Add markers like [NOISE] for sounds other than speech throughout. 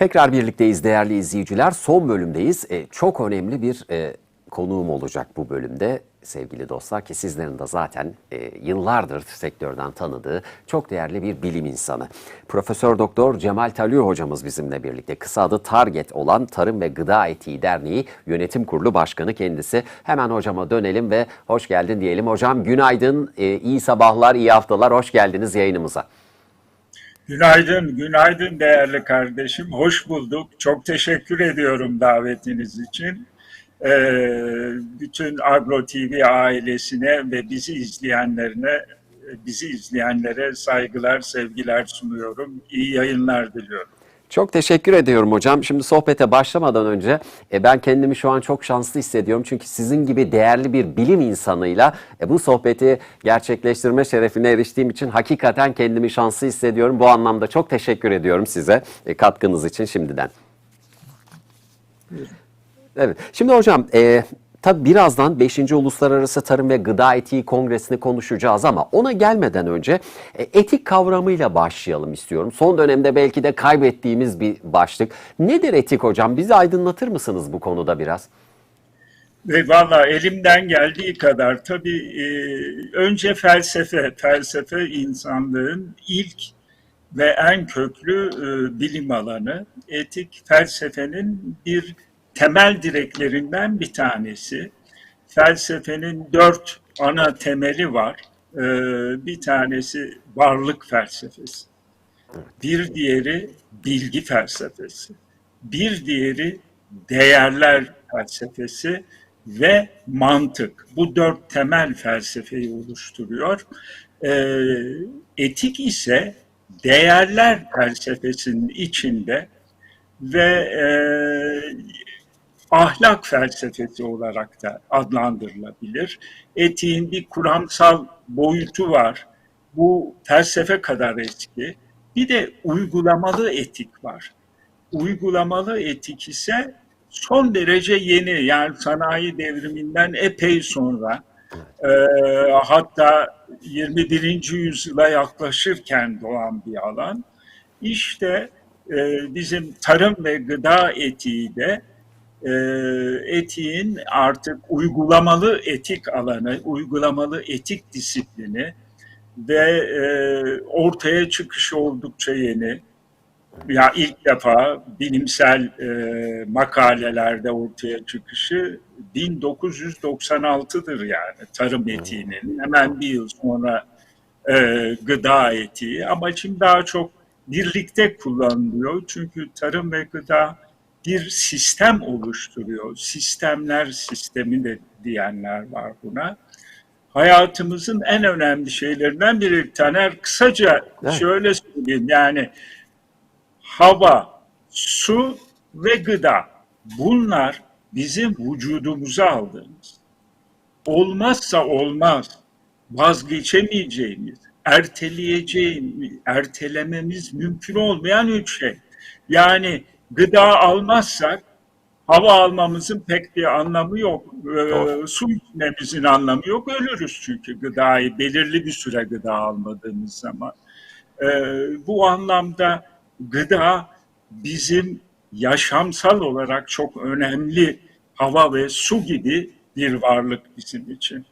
Tekrar birlikteyiz değerli izleyiciler. Son bölümdeyiz. E, çok önemli bir e, konuğum olacak bu bölümde sevgili dostlar ki sizlerin de zaten e, yıllardır sektörden tanıdığı çok değerli bir bilim insanı. Profesör Doktor Cemal Talü hocamız bizimle birlikte. Kısa adı Target olan Tarım ve Gıda Etiği Derneği Yönetim Kurulu Başkanı kendisi. Hemen hocama dönelim ve hoş geldin diyelim. Hocam günaydın, e, iyi sabahlar, iyi haftalar. Hoş geldiniz yayınımıza. Günaydın, günaydın değerli kardeşim. Hoş bulduk. Çok teşekkür ediyorum davetiniz için. Ee, bütün Agro TV ailesine ve bizi izleyenlerine, bizi izleyenlere saygılar, sevgiler sunuyorum. İyi yayınlar diliyorum. Çok teşekkür ediyorum hocam. Şimdi sohbete başlamadan önce e, ben kendimi şu an çok şanslı hissediyorum. Çünkü sizin gibi değerli bir bilim insanıyla e, bu sohbeti gerçekleştirme şerefine eriştiğim için hakikaten kendimi şanslı hissediyorum. Bu anlamda çok teşekkür ediyorum size e, katkınız için şimdiden. Evet. Şimdi hocam e, tabii birazdan 5. Uluslararası Tarım ve Gıda Etiği Kongresi'ni konuşacağız ama ona gelmeden önce e, etik kavramıyla başlayalım istiyorum. Son dönemde belki de kaybettiğimiz bir başlık. Nedir etik hocam? Bizi aydınlatır mısınız bu konuda biraz? Ve valla elimden geldiği kadar tabii e, önce felsefe, felsefe insanlığın ilk ve en köklü e, bilim alanı. Etik felsefenin bir temel direklerinden bir tanesi. Felsefenin dört ana temeli var. E, bir tanesi varlık felsefesi. Bir diğeri bilgi felsefesi. Bir diğeri değerler felsefesi ve mantık. Bu dört temel felsefeyi oluşturuyor. Ee, etik ise değerler felsefesinin içinde ve e, ahlak felsefesi olarak da adlandırılabilir. Etiğin bir kuramsal boyutu var. Bu felsefe kadar eski. Bir de uygulamalı etik var. Uygulamalı etik ise son derece yeni yani sanayi devriminden epey sonra e, hatta 21. yüzyıla yaklaşırken doğan bir alan. İşte e, bizim tarım ve gıda etiği de e, etiğin artık uygulamalı etik alanı, uygulamalı etik disiplini ve e, ortaya çıkışı oldukça yeni ya ilk defa bilimsel e, makalelerde ortaya çıkışı 1996'dır yani tarım etiğinin. Hemen bir yıl sonra e, gıda etiği ama şimdi daha çok birlikte kullanılıyor. Çünkü tarım ve gıda bir sistem oluşturuyor. Sistemler sistemi de diyenler var buna. Hayatımızın en önemli şeylerinden biri. Taner kısaca Evet. şöyle söyleyeyim yani hava, su ve gıda. Bunlar bizim vücudumuza aldığımız. Olmazsa olmaz, vazgeçemeyeceğimiz, erteleyeceğimiz, ertelememiz mümkün olmayan üç şey. Yani gıda almazsak hava almamızın pek bir anlamı yok. Doğru. su içmemizin anlamı yok. Ölürüz çünkü gıdayı belirli bir süre gıda almadığımız zaman. Ee, bu anlamda gıda bizim yaşamsal olarak çok önemli hava ve su gibi bir varlık bizim için.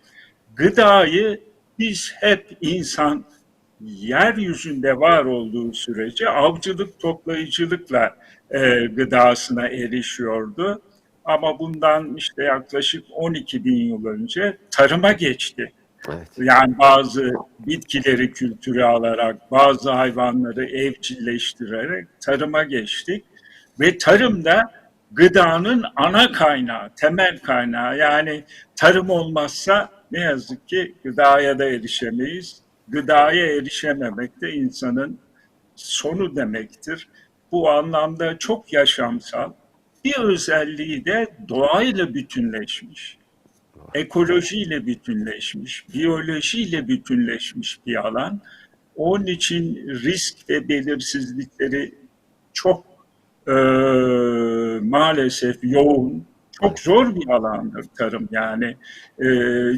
Gıdayı biz hep insan yeryüzünde var olduğu sürece avcılık toplayıcılıkla e, gıdasına erişiyordu. Ama bundan işte yaklaşık 12 bin yıl önce tarıma geçti. Evet. Yani bazı bitkileri kültüre alarak, bazı hayvanları evcilleştirerek tarıma geçtik. Ve tarımda gıdanın ana kaynağı, temel kaynağı. Yani tarım olmazsa ne yazık ki gıdaya da erişemeyiz. Gıdaya erişememek de insanın sonu demektir. Bu anlamda çok yaşamsal. Bir özelliği de doğayla bütünleşmiş ekolojiyle bütünleşmiş, biyolojiyle bütünleşmiş bir alan. Onun için risk ve belirsizlikleri çok e, maalesef yoğun, çok zor bir alandır tarım. Yani e,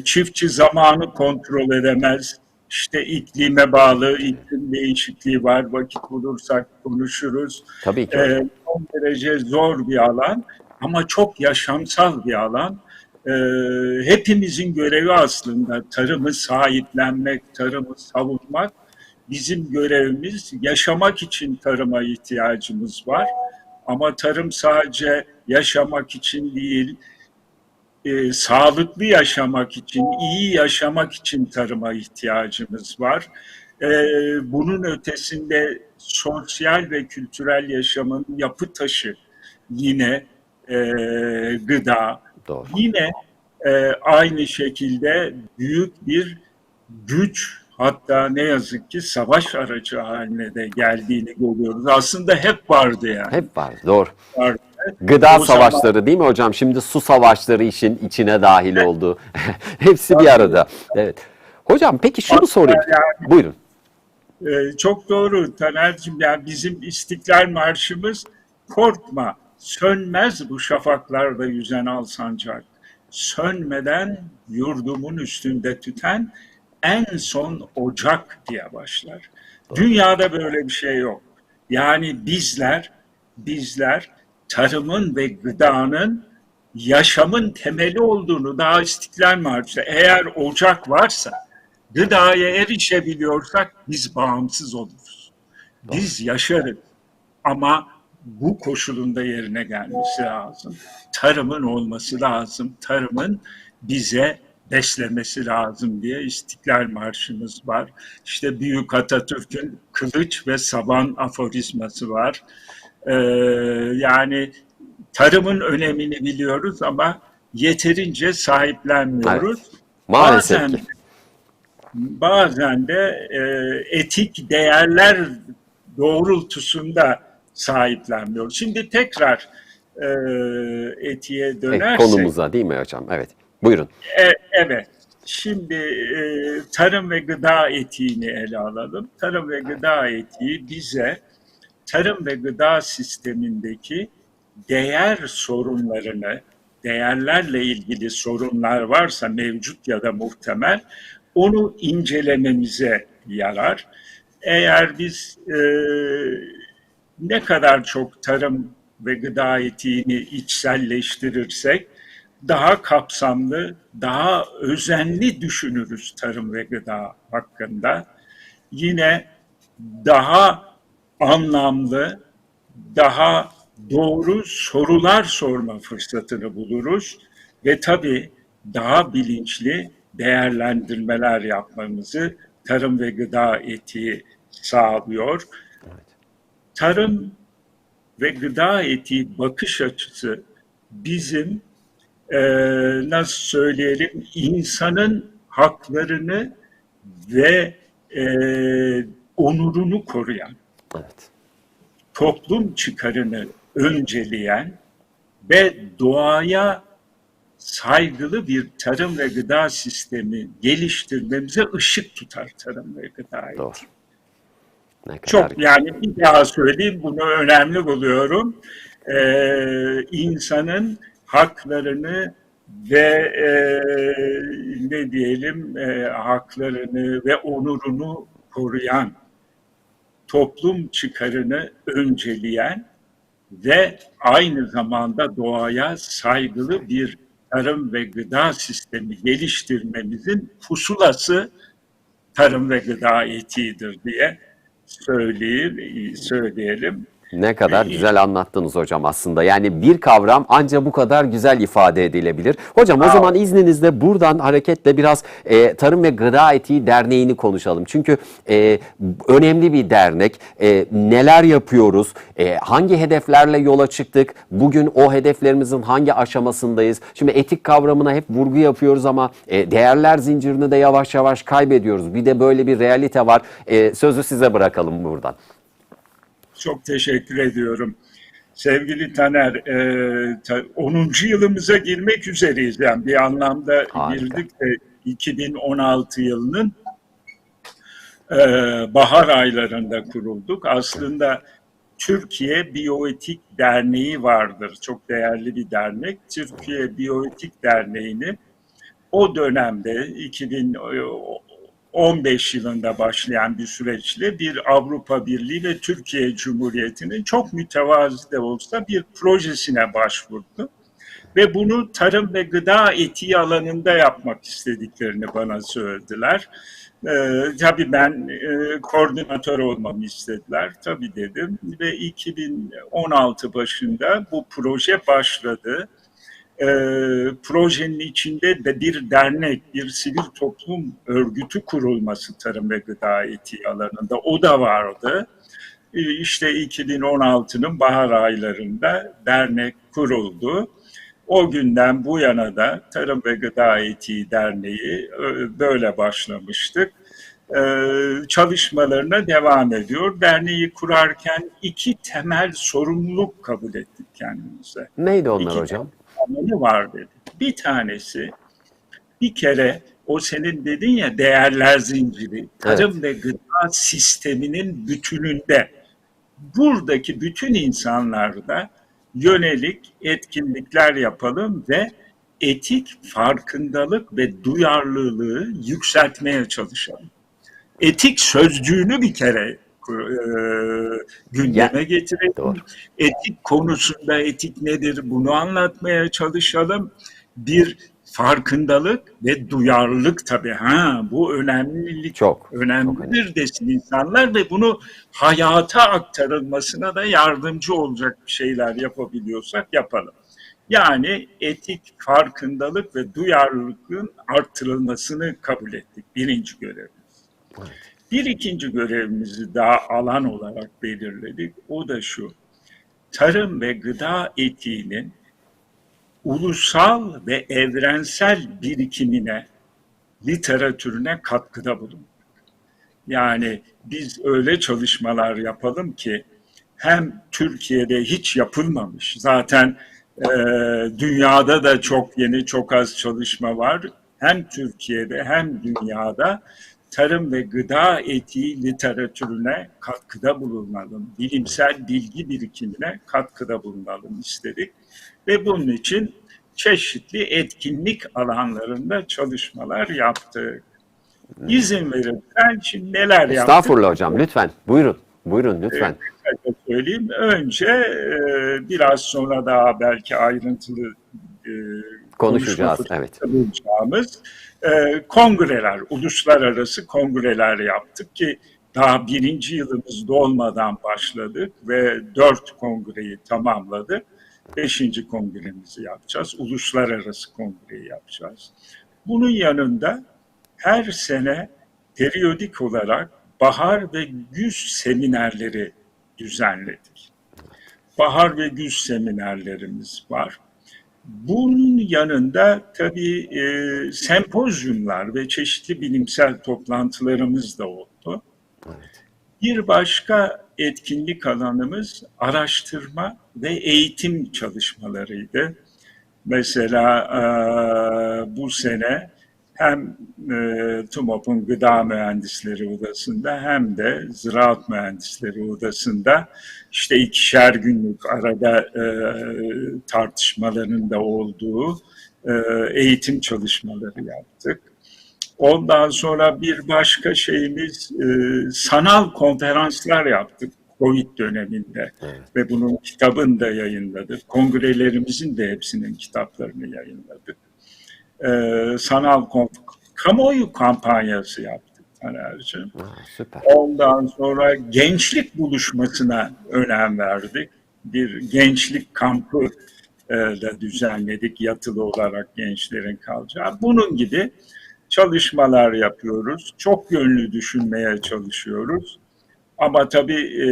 çiftçi zamanı kontrol edemez. İşte iklime bağlı iklim değişikliği var. Vakit bulursak konuşuruz. Tabii ki. Ee, son derece zor bir alan ama çok yaşamsal bir alan. Ee, hepimizin görevi aslında tarımı sahiplenmek, tarımı savunmak. Bizim görevimiz yaşamak için tarıma ihtiyacımız var. Ama tarım sadece yaşamak için değil, e, sağlıklı yaşamak için, iyi yaşamak için tarıma ihtiyacımız var. E, bunun ötesinde sosyal ve kültürel yaşamın yapı taşı yine e, gıda, Doğru. yine e, aynı şekilde büyük bir güç hatta ne yazık ki savaş aracı haline de geldiğini görüyoruz. Aslında hep vardı yani. Hep var. Doğru. Vardı. Gıda O savaşları değil mi hocam? Şimdi su savaşları işin içine dahil oldu. [LAUGHS] Hepsi bir arada. Evet. Hocam peki şunu sorayım. Buyurun. Ee, çok doğru Taner'cim. Yani bizim İstiklal Marşımız korkma, sönmez bu şafaklarda yüzen al sancak. Sönmeden yurdumun üstünde tüten en son ocak diye başlar. Dünyada böyle bir şey yok. Yani bizler, bizler tarımın ve gıdanın yaşamın temeli olduğunu daha İstiklal Marşı'da eğer ocak varsa gıdaya erişebiliyorsak biz bağımsız oluruz. Biz yaşarız ama bu koşulunda yerine gelmesi lazım. Tarımın olması lazım. Tarımın bize beslemesi lazım diye İstiklal Marşımız var. İşte Büyük Atatürk'ün kılıç ve saban aforizması var. Ee, yani tarımın önemini biliyoruz ama yeterince sahiplenmiyoruz. Maalesef Bazen ki. bazen de e, etik değerler doğrultusunda sahiplenmiyoruz. Şimdi tekrar e, etiğe Evet, dönersek, konumuza değil mi hocam? Evet. Buyurun. e, evet. Şimdi e, tarım ve gıda etiğini ele alalım. Tarım ve gıda etiği bize tarım ve gıda sistemindeki değer sorunlarını, değerlerle ilgili sorunlar varsa mevcut ya da muhtemel, onu incelememize yarar. Eğer biz e, ne kadar çok tarım ve gıda etiğini içselleştirirsek, daha kapsamlı, daha özenli düşünürüz tarım ve gıda hakkında. Yine daha anlamlı, daha doğru sorular sorma fırsatını buluruz ve tabii daha bilinçli değerlendirmeler yapmamızı tarım ve gıda etiği sağlıyor. Tarım ve gıda etiği bakış açısı bizim e, nasıl söyleyelim insanın haklarını ve e, onurunu koruyan, Evet. toplum çıkarını önceleyen ve doğaya saygılı bir tarım ve gıda sistemi geliştirmemize ışık tutar tarım ve gıda. Doğru. Ne kadar Çok yani bir daha söyleyeyim bunu önemli buluyorum. Ee, insanın haklarını ve e, ne diyelim e, haklarını ve onurunu koruyan, toplum çıkarını önceleyen ve aynı zamanda doğaya saygılı bir tarım ve gıda sistemi geliştirmemizin pusulası tarım ve gıda etiğidir diye söyleyeyim, söyleyelim. Ne kadar güzel anlattınız hocam aslında. Yani bir kavram ancak bu kadar güzel ifade edilebilir. Hocam o zaman izninizle buradan hareketle biraz e, Tarım ve Gıda Etiği Derneği'ni konuşalım. Çünkü e, önemli bir dernek. E, neler yapıyoruz? E, hangi hedeflerle yola çıktık? Bugün o hedeflerimizin hangi aşamasındayız? Şimdi etik kavramına hep vurgu yapıyoruz ama e, değerler zincirini de yavaş yavaş kaybediyoruz. Bir de böyle bir realite var. E, sözü size bırakalım buradan. Çok teşekkür ediyorum. Sevgili Taner, e, ta- 10. yılımıza girmek üzereyiz. Yani bir anlamda Harika. girdik de 2016 yılının e, bahar aylarında kurulduk. Aslında Türkiye Biyoetik Derneği vardır. Çok değerli bir dernek. Türkiye Biyoetik Derneği'ni o dönemde 2015 yılında başlayan bir süreçle bir Avrupa Birliği ve Türkiye Cumhuriyeti'nin çok mütevazi de olsa bir projesine başvurdu. Ve bunu tarım ve gıda etiği alanında yapmak istediklerini bana söylediler. Ee, tabii ben e, koordinatör olmamı istediler. Tabii dedim ve 2016 başında bu proje başladı. Ee, projenin içinde de bir dernek, bir sivil toplum örgütü kurulması tarım ve gıda etiği alanında o da vardı. Ee, işte 2016'nın bahar aylarında dernek kuruldu. O günden bu yana da Tarım ve Gıda Etiği Derneği e, böyle başlamıştık. Ee, çalışmalarına devam ediyor. Derneği kurarken iki temel sorumluluk kabul ettik kendimize. Neydi onlar İki hocam? Temeli var dedi. Bir tanesi bir kere o senin dedin ya değerler zinciri, tarım ve gıda sisteminin bütününde buradaki bütün insanlarda yönelik etkinlikler yapalım ve etik farkındalık ve duyarlılığı yükseltmeye çalışalım. Etik sözcüğünü bir kere e, gündeme Ya, getirelim. doğru. Etik konusunda etik nedir bunu anlatmaya çalışalım. Bir farkındalık ve duyarlılık tabii. Ha bu önemlilik Çok, çok önemlidir desin insanlar ve bunu hayata aktarılmasına da yardımcı olacak şeyler yapabiliyorsak yapalım. Yani etik farkındalık ve duyarlılıkın arttırılmasını kabul ettik. Birinci görevimiz. Bir ikinci görevimizi daha alan olarak belirledik. O da şu. Tarım ve gıda etiğinin ulusal ve evrensel birikimine, literatürüne katkıda bulun. Yani biz öyle çalışmalar yapalım ki hem Türkiye'de hiç yapılmamış, zaten e, dünyada da çok yeni, çok az çalışma var. Hem Türkiye'de hem dünyada tarım ve gıda etiği literatürüne katkıda bulunalım, bilimsel bilgi birikimine katkıda bulunalım istedik. Ve bunun için çeşitli etkinlik alanlarında çalışmalar yaptık. İzin verirsen şimdi neler yaptık? Estağfurullah hocam lütfen. Buyurun. Buyurun lütfen. Kısaca söyleyeyim. Önce e, biraz sonra daha belki ayrıntılı e, Konuşacağız, evet. bulacağımız e, kongreler, uluslararası kongreler yaptık ki daha birinci yılımız dolmadan başladık ve dört kongreyi tamamladık. Beşinci kongremizi yapacağız. Uluslararası kongreyi yapacağız. Bunun yanında her sene periyodik olarak bahar ve güz seminerleri düzenledik. Bahar ve güz seminerlerimiz var. Bunun yanında tabii e, sempozyumlar ve çeşitli bilimsel toplantılarımız da oldu. Bir başka etkinlik alanımız araştırma ve eğitim çalışmalarıydı. Mesela e, bu sene hem e, TUMOP'un Gıda Mühendisleri Odası'nda hem de Ziraat Mühendisleri Odası'nda işte ikişer günlük arada e, tartışmaların da olduğu e, eğitim çalışmaları yaptık. Ondan sonra bir başka şeyimiz e, sanal konferanslar yaptık Covid döneminde ve bunun kitabını da yayınladık. Kongrelerimizin de hepsinin kitaplarını yayınladık. E, sanal kamuoyu kampanyası yaptık Taner'cim. Süper. Ondan sonra gençlik buluşmasına önem verdik. Bir gençlik kampı e, da düzenledik yatılı olarak gençlerin kalacağı. Bunun gibi çalışmalar yapıyoruz. Çok yönlü düşünmeye çalışıyoruz. Ama tabii e,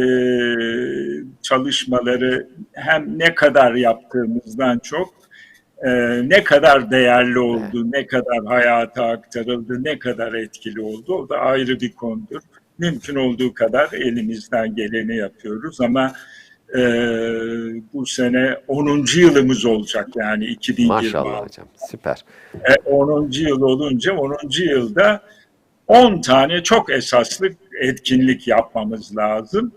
çalışmaları hem ne kadar yaptığımızdan çok e, ne kadar değerli oldu, ne kadar hayata aktarıldı, ne kadar etkili oldu o da ayrı bir konudur. Mümkün olduğu kadar elimizden geleni yapıyoruz ama e, bu sene 10. yılımız olacak yani 2026. Maşallah hocam. Süper. E, 10. yıl olunca 10. yılda 10 tane çok esaslı etkinlik yapmamız lazım.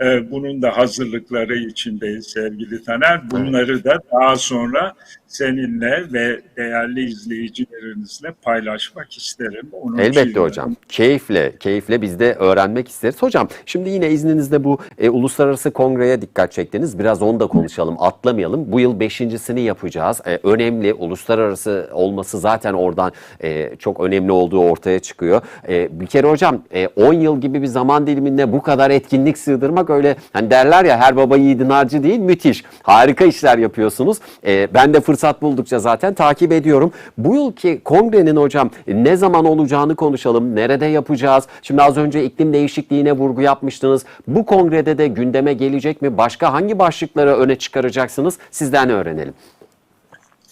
E, bunun da hazırlıkları içindeyiz sevgili Taner. Bunları da daha sonra seninle ve değerli izleyicilerinizle paylaşmak isterim. Onun Elbette için- hocam. Keyifle, keyifle biz de öğrenmek isteriz. Hocam şimdi yine izninizle bu e, uluslararası kongreye dikkat çektiniz. Biraz onu da konuşalım, atlamayalım. Bu yıl beşincisini yapacağız. E, önemli, uluslararası olması zaten oradan e, çok önemli olduğu ortaya çıkıyor. E, bir kere hocam e, 10 yıl gibi bir zaman diliminde bu kadar etkinlik sığdırmak öyle hani derler ya her baba yiğidin harcı değil müthiş. Harika işler yapıyorsunuz. E, ben de fırsat buldukça zaten takip ediyorum. Bu yılki kongrenin hocam ne zaman olacağını konuşalım. Nerede yapacağız? Şimdi az önce iklim değişikliğine vurgu yapmıştınız. Bu kongrede de gündeme gelecek mi? Başka hangi başlıkları öne çıkaracaksınız? Sizden öğrenelim.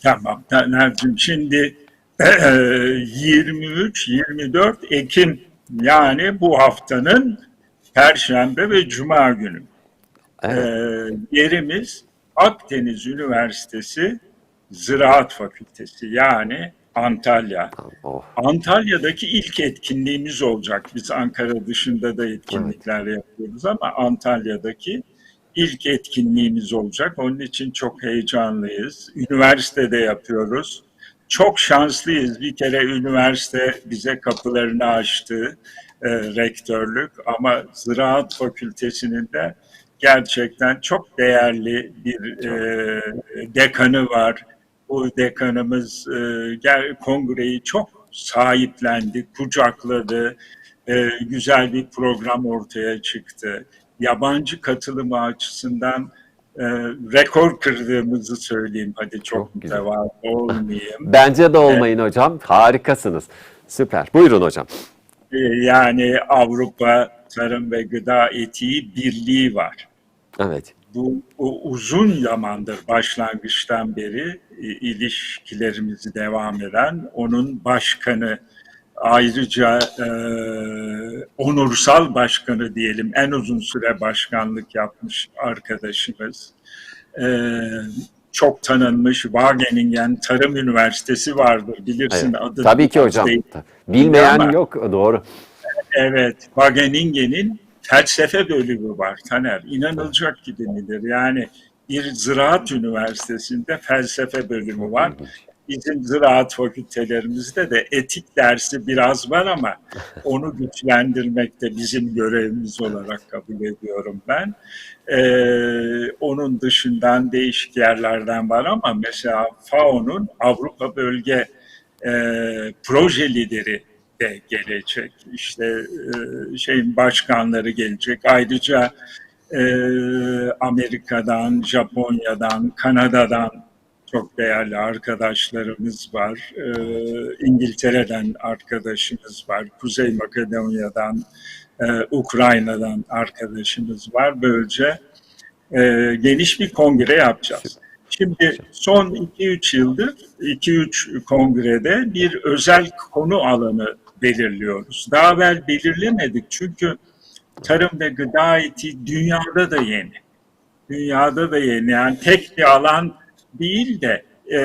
Tamam Taner'cim şimdi [CLEARS THROAT] 23-24 Ekim yani bu haftanın Perşembe ve Cuma günü. Evet. Ee, yerimiz Akdeniz Üniversitesi Ziraat Fakültesi yani Antalya. Oh, Antalya'daki ilk etkinliğimiz olacak. Biz Ankara dışında da etkinlikler yapıyoruz ama Antalya'daki ilk etkinliğimiz olacak. Onun için çok heyecanlıyız. Üniversitede yapıyoruz. Çok şanslıyız. Bir kere üniversite bize kapılarını açtı, e, rektörlük. Ama Ziraat Fakültesi'nin de gerçekten çok değerli bir e, dekanı var. Bu dekanımız e, kongreyi çok sahiplendi, kucakladı. E, güzel bir program ortaya çıktı. Yabancı katılımı açısından e, rekor kırdığımızı söyleyeyim. Hadi çok, Çok mütevazı olmayayım. Bence de olmayın hocam. Harikasınız. Süper. Buyurun hocam. E, yani Avrupa Tarım ve Gıda Etiği Birliği var. Evet. bu, bu uzun zamandır başlangıçtan beri e, ilişkilerimizi devam eden onun başkanı ayrıca e, onursal başkanı diyelim en uzun süre başkanlık yapmış arkadaşımız. E, çok tanınmış Wageningen Tarım Üniversitesi vardır bilirsin evet. adını. Tabii ki hocam. değil. Bilmeyen Ama- yok. Doğru. Evet, Wageningen'in felsefe bölümü var Taner. İnanılacak gibi midir? Yani bir ziraat üniversitesinde felsefe bölümü var. Bizim ziraat fakültelerimizde de etik dersi biraz var ama [LAUGHS] onu güçlendirmek de bizim görevimiz olarak kabul ediyorum ben. Ee, onun dışından değişik yerlerden var ama mesela FAO'nun Avrupa Bölge e, proje lideri de gelecek. İşte e, şeyin başkanları gelecek. Ayrıca e, Amerika'dan, Japonya'dan, Kanada'dan çok değerli arkadaşlarımız var. E, İngiltere'den arkadaşımız var. Kuzey Makedonya'dan, e, Ukrayna'dan arkadaşımız var. Böylece geniş bir kongre yapacağız. Şimdi son 2-3 yıldır 2-3 kongrede bir özel konu alanı belirliyoruz. Daha evvel belirlemedik çünkü tarım ve gıda etiği dünyada da yeni. Dünyada da yeni. Yani tek bir alan değil de e,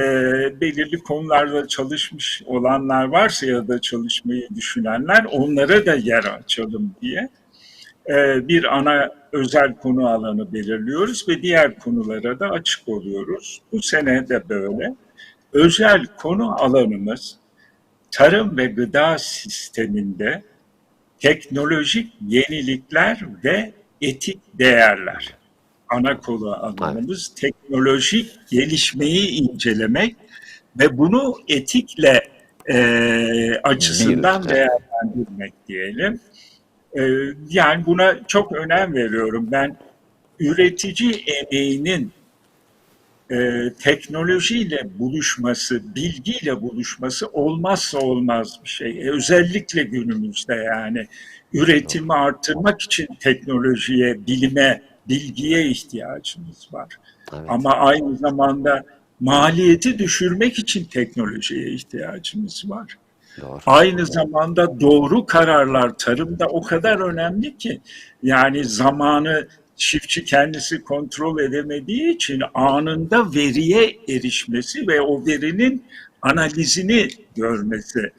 belirli konularda çalışmış olanlar varsa ya da çalışmayı düşünenler onlara da yer açalım diye e, bir ana özel konu alanı belirliyoruz ve diğer konulara da açık oluyoruz. Bu sene de böyle. Özel konu alanımız tarım ve gıda sisteminde teknolojik yenilikler ve etik değerler. Ana konu alanımız teknolojik gelişmeyi incelemek ve bunu etikle e, açısından Bir, değerlendirmek diyelim. E, yani buna çok önem veriyorum. Ben üretici emeğinin e, teknolojiyle buluşması, bilgiyle buluşması olmazsa olmaz bir şey. E, özellikle günümüzde yani üretimi artırmak için teknolojiye, bilime, bilgiye ihtiyacımız var. Evet. Ama aynı zamanda maliyeti düşürmek için teknolojiye ihtiyacımız var. Doğru. Aynı zamanda doğru kararlar tarımda o kadar önemli ki yani zamanı çiftçi kendisi kontrol edemediği için anında veriye erişmesi ve o verinin analizini görmesi,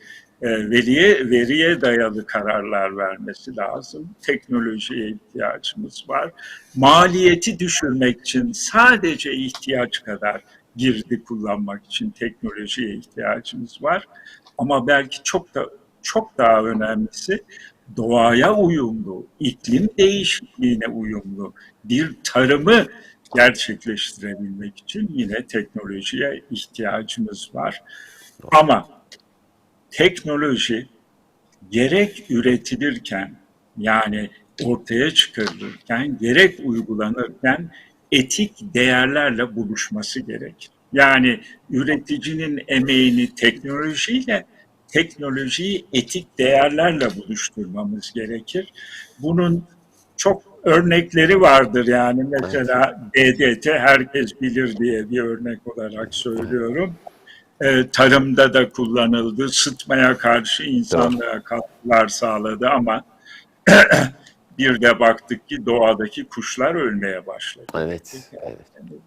e, veriye veriye dayalı kararlar vermesi lazım. Teknolojiye ihtiyacımız var. Maliyeti düşürmek için sadece ihtiyaç kadar girdi kullanmak için teknolojiye ihtiyacımız var. Ama belki çok da çok daha önemlisi doğaya uyumlu, iklim değişikliğine uyumlu bir tarımı gerçekleştirebilmek için yine teknolojiye ihtiyacımız var. Ama teknoloji gerek üretilirken yani ortaya çıkarılırken gerek uygulanırken etik değerlerle buluşması gerekir. Yani üreticinin emeğini teknolojiyle teknolojiyi etik değerlerle buluşturmamız gerekir. Bunun çok örnekleri vardır yani mesela DDT herkes bilir diye bir örnek olarak söylüyorum. Ee, tarımda da kullanıldı, sıtmaya karşı insanlığa katkılar sağladı ama [CLEARS THROAT] bir de baktık ki doğadaki kuşlar ölmeye başladı. Evet, evet.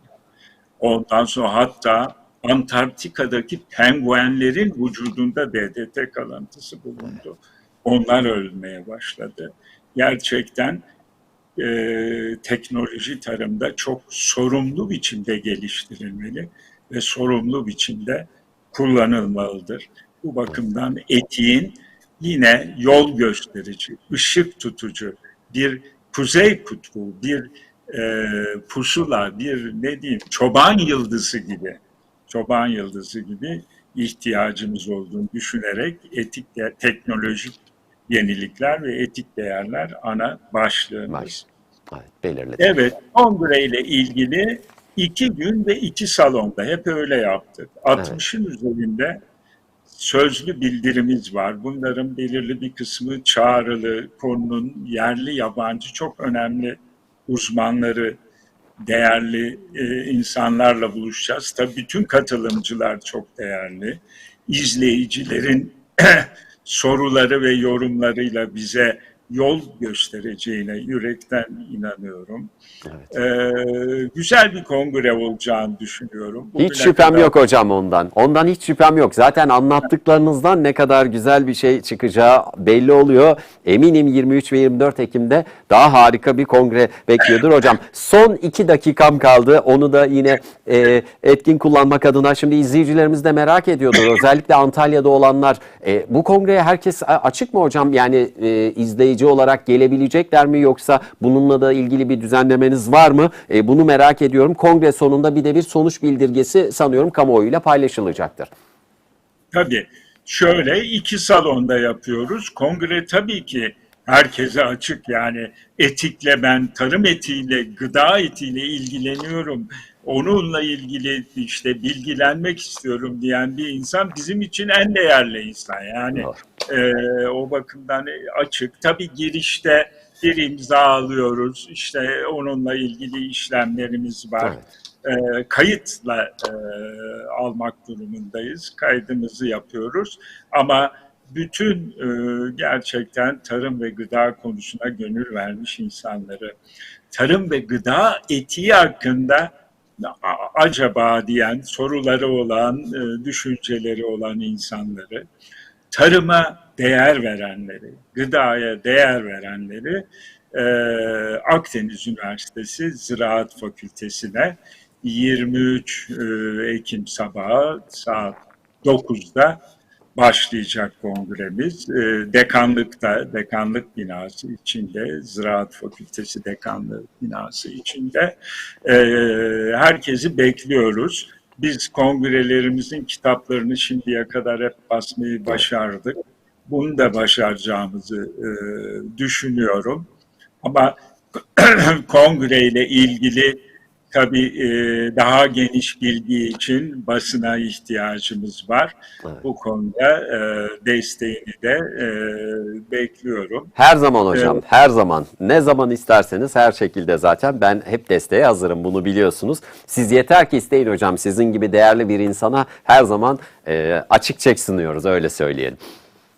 Ondan sonra hatta Antarktika'daki penguenlerin vücudunda DDT kalıntısı bulundu. Onlar ölmeye başladı. Gerçekten e, teknoloji tarımda çok sorumlu biçimde geliştirilmeli ve sorumlu biçimde kullanılmalıdır. Bu bakımdan etiğin yine yol gösterici, ışık tutucu, bir kuzey kutbu, bir e, pusula, bir ne diyeyim çoban yıldızı gibi, çoban yıldızı gibi ihtiyacımız olduğunu düşünerek etik, de, teknolojik yenilikler ve etik değerler ana başlığımız. Baş. Evet, belirledim. Evet, kongre ile ilgili iki gün ve iki salonda hep öyle yaptık. 60'ın üzerinde sözlü bildirimiz var. Bunların belirli bir kısmı çağrılı, konunun yerli yabancı çok önemli uzmanları, değerli e, insanlarla buluşacağız. Tabii bütün katılımcılar çok değerli. İzleyicilerin [CLEARS THROAT] soruları ve yorumlarıyla bize yol göstereceğine yürekten inanıyorum. Evet. Ee, güzel bir kongre olacağını düşünüyorum. Hiç Bugüne şüphem kadar- yok hocam ondan. Ondan hiç şüphem yok. Zaten anlattıklarınızdan ne kadar güzel bir şey çıkacağı belli oluyor. Eminim 23 ve 24 Ekim'de daha harika bir kongre bekliyordur [LAUGHS] hocam. Son iki dakikam kaldı. Onu da yine e, etkin kullanmak adına şimdi izleyicilerimiz de merak ediyordur. [COUGHS] Özellikle Antalya'da olanlar. E, bu kongreye herkes açık mı hocam? Yani e, izleyici olarak gelebilecekler mi yoksa bununla da ilgili bir düzenlemeniz var mı? E, bunu merak ediyorum. Kongre sonunda bir de bir sonuç bildirgesi sanıyorum kamuoyuyla paylaşılacaktır. Tabii. Şöyle iki salonda yapıyoruz. Kongre tabii ki herkese açık. Yani etikle ben tarım etiğiyle, gıda etiğiyle ilgileniyorum. Onunla ilgili işte bilgilenmek istiyorum diyen bir insan bizim için en değerli insan. Yani Doğru. e, o bakımdan açık. Tabii girişte bir imza alıyoruz. İşte onunla ilgili işlemlerimiz var. Evet. E, kayıtla e, almak durumundayız. Kaydımızı yapıyoruz. Ama bütün e, gerçekten tarım ve gıda konusuna gönül vermiş insanları, tarım ve gıda etiği hakkında acaba diyen, soruları olan, e, düşünceleri olan insanları, tarıma değer verenleri, gıdaya değer verenleri e, Akdeniz Üniversitesi Ziraat Fakültesi'ne 23 e, Ekim sabahı saat 9'da başlayacak kongremiz. E, dekanlıkta, dekanlık binası içinde, Ziraat Fakültesi dekanlığı binası içinde e, herkesi bekliyoruz. Biz kongrelerimizin kitaplarını şimdiye kadar hep basmayı başardık. Bunu da başaracağımızı e, düşünüyorum. Ama [CLEARS THROAT] kongreyle ilgili tabii e, daha geniş bilgi için basına ihtiyacımız var. Evet. Bu konuda e, desteğini de e, bekliyorum. Her zaman hocam, Evet. her zaman. Ne zaman isterseniz her şekilde zaten ben hep desteğe hazırım bunu biliyorsunuz. Siz yeter ki isteyin hocam. Sizin gibi değerli bir insana her zaman açık çek sunuyoruz öyle söyleyelim.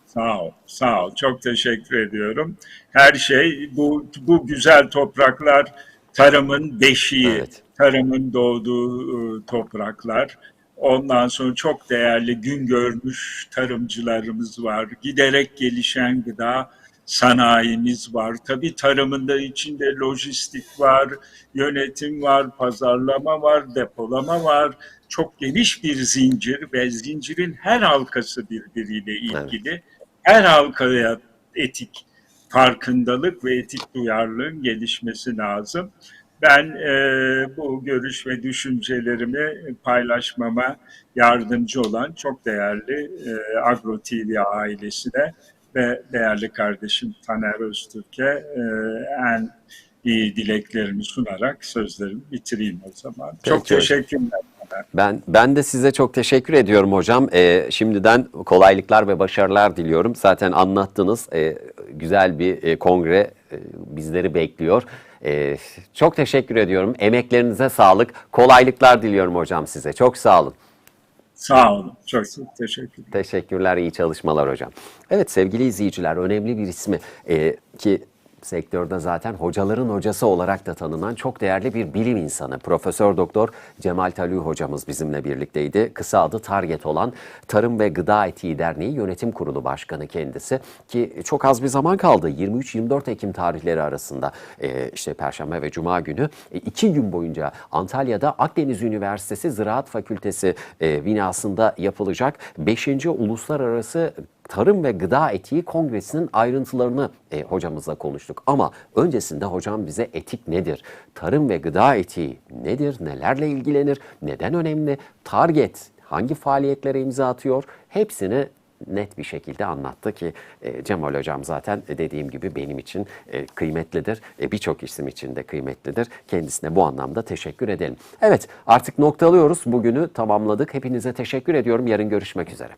Sağ ol, sağ ol. Çok teşekkür ediyorum. Her şey bu bu güzel topraklar tarımın beşiği, Evet. tarımın doğduğu e, topraklar. Ondan sonra çok değerli gün görmüş tarımcılarımız var. Giderek gelişen gıda sanayimiz var. Tabii tarımında içinde lojistik var, yönetim var, pazarlama var, depolama var. Çok geniş bir zincir ve zincirin her halkası birbiriyle ilgili. Her halkaya etik farkındalık ve etik duyarlılığın gelişmesi lazım. Ben e, bu görüş ve düşüncelerimi paylaşmama yardımcı olan çok değerli e, Agro TV ailesine ve değerli kardeşim Taner Öztürk'e e, en iyi dileklerimi sunarak sözlerimi bitireyim o zaman. Çok Peki hocam. teşekkürler. Ben ben de size çok teşekkür ediyorum hocam. Ee, şimdiden kolaylıklar ve başarılar diliyorum. Zaten anlattınız. Ee, güzel bir e, kongre e, bizleri bekliyor. Ee, çok teşekkür ediyorum. Emeklerinize sağlık. Kolaylıklar diliyorum hocam size. Çok sağ olun. Sağ olun. Çok teşekkürler. Teşekkürler, iyi çalışmalar hocam. Evet sevgili izleyiciler, önemli bir ismi e, ki sektörde zaten hocaların hocası olarak da tanınan çok değerli bir bilim insanı. Profesör Doktor Cemal Talü hocamız bizimle birlikteydi. Kısa adı Target olan Tarım ve Gıda Etiği Derneği Yönetim Kurulu Başkanı kendisi ki çok az bir zaman kaldı. 23-24 Ekim tarihleri arasında e, işte Perşembe ve Cuma günü e, iki gün boyunca Antalya'da Akdeniz Üniversitesi Ziraat Fakültesi e, binasında yapılacak 5. Uluslararası Tarım ve Gıda Etiği Kongresi'nin ayrıntılarını e, hocamızla konuştuk. Ama öncesinde hocam bize etik nedir? Tarım ve gıda etiği nedir? Nelerle ilgilenir? Neden önemli? Target hangi faaliyetlere imza atıyor? Hepsini net bir şekilde anlattı ki e, Cemal Hocam zaten dediğim gibi benim için e, kıymetlidir. E, Birçok isim için de kıymetlidir. Kendisine bu anlamda teşekkür edelim. Evet artık noktalıyoruz. Bugünü tamamladık. Hepinize teşekkür ediyorum. Yarın görüşmek üzere.